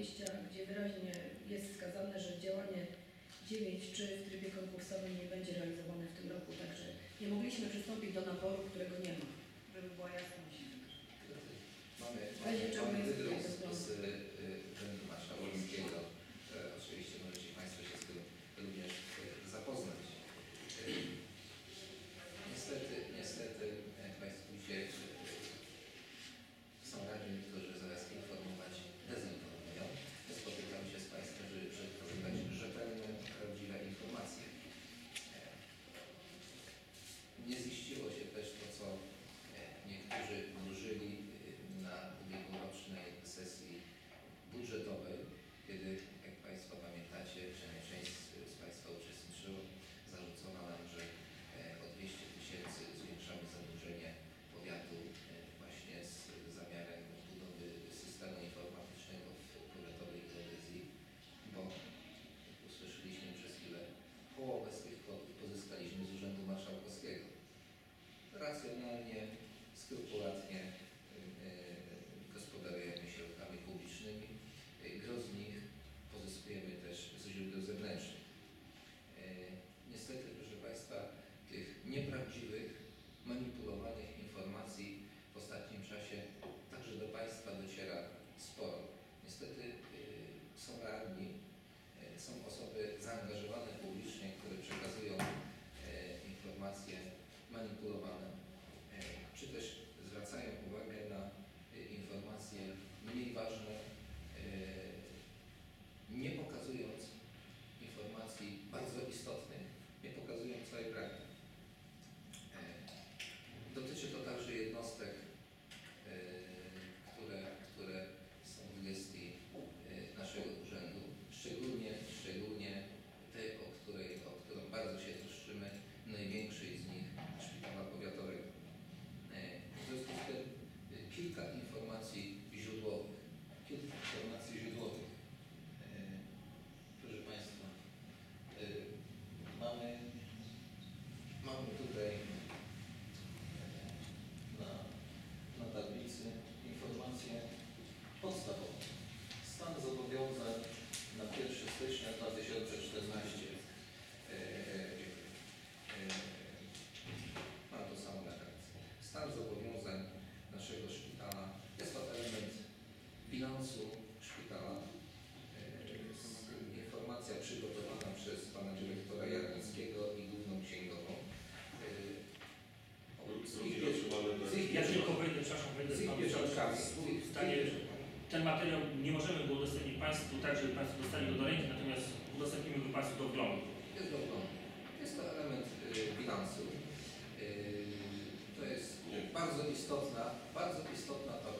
20, gdzie wyraźnie jest wskazane, że działanie 9 czy w trybie konkursowym nie będzie realizowane w tym roku, także nie mogliśmy przystąpić do naboru, którego nie ma, żeby była jasność. Mamy, mamy, mamy wydruk z, z, informacje manipulowane. żeby Państwo dostali go do ręki, natomiast udostępnimy go Państwu do oglądu. Jest do oglądu. Jest to element y, bilansu. Y, to jest bardzo istotna, bardzo istotna tabela.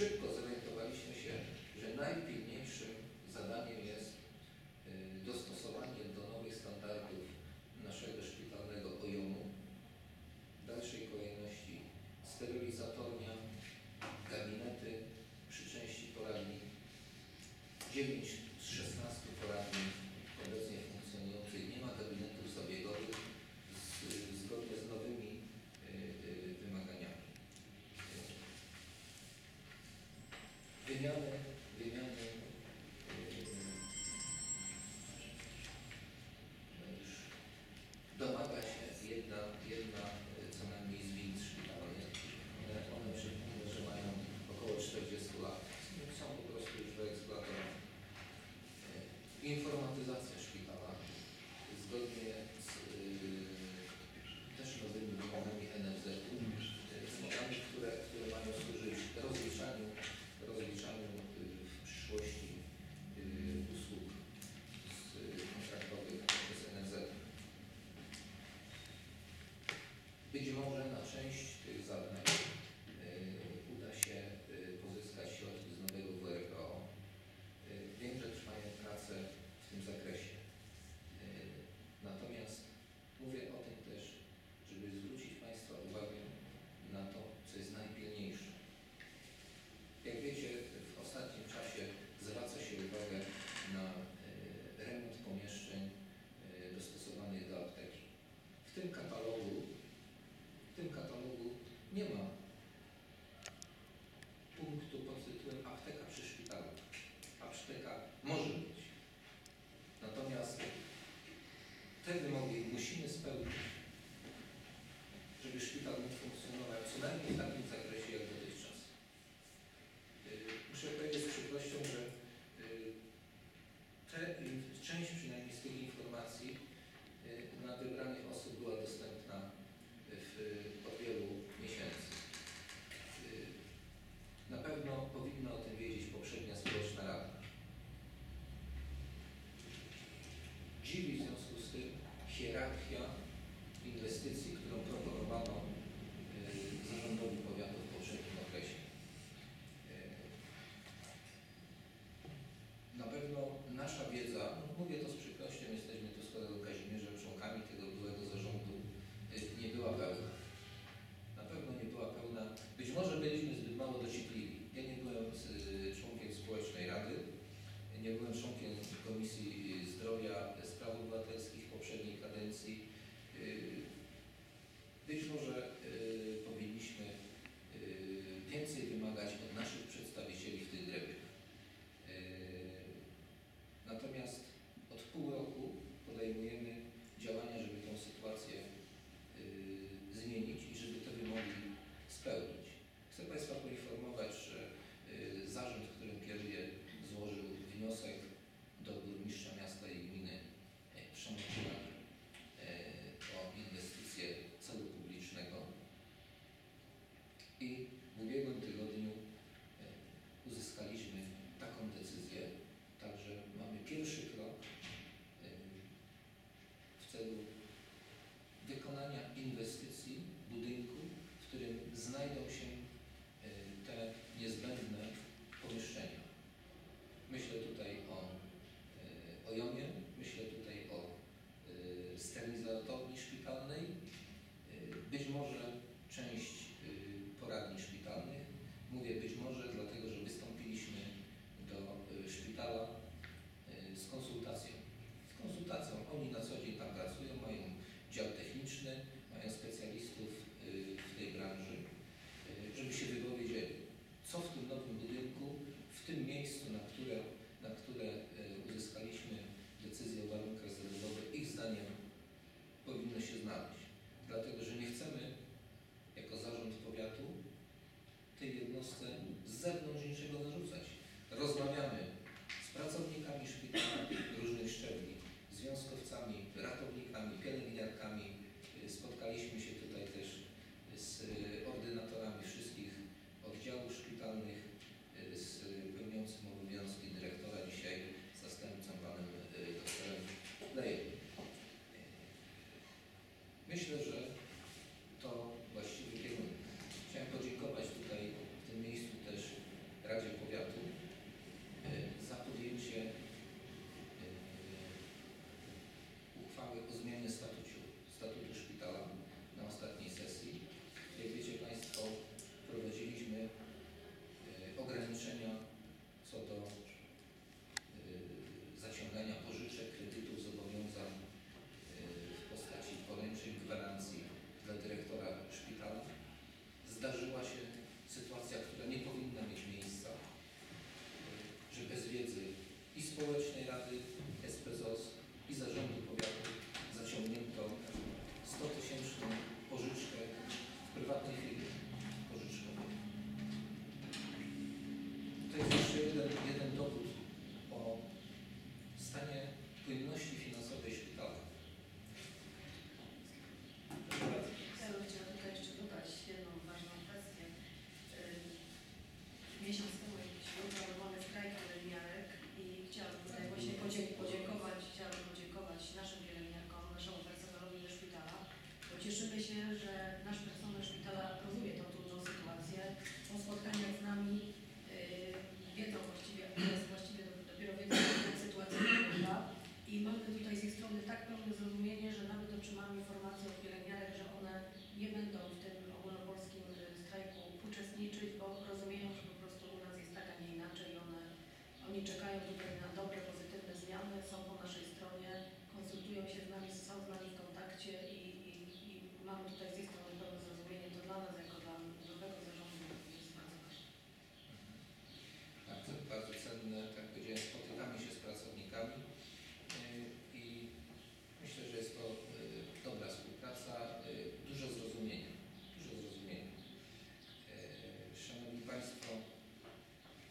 szybko zorientowaliśmy się, że najpilniej wymiany, wymiany no e, już domaga się jedna, jedna e, co najmniej z win one, one przypomnę, że mają około 40 lat, są po prostu już wyeksploatowane. E, Inform hierarchia inwestycji, którą proponowano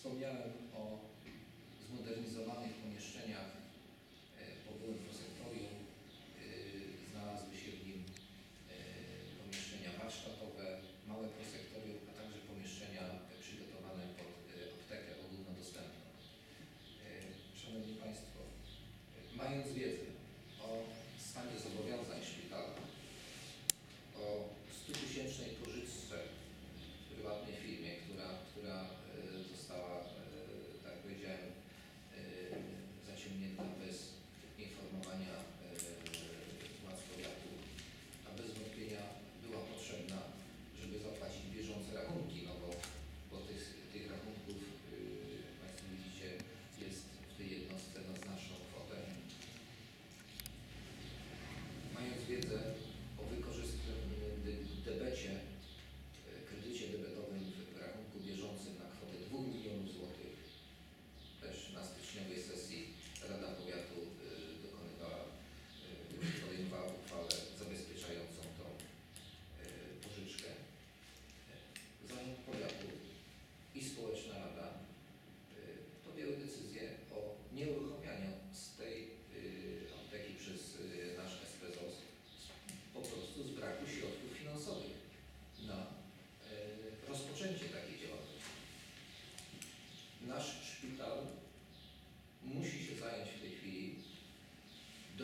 wspomniałem o zmodernizowanych pomieszczeniach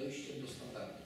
dojściem do standardów.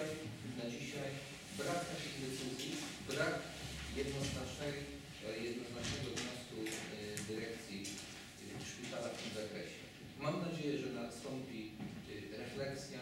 dzisiaj, na dzisiaj brak naszych decyzji, brak jednoznacznej, e, jednoznacznego wniosku e, dyrekcji e, szpitala w tym zakresie. Mam nadzieję, że nastąpi refleksja,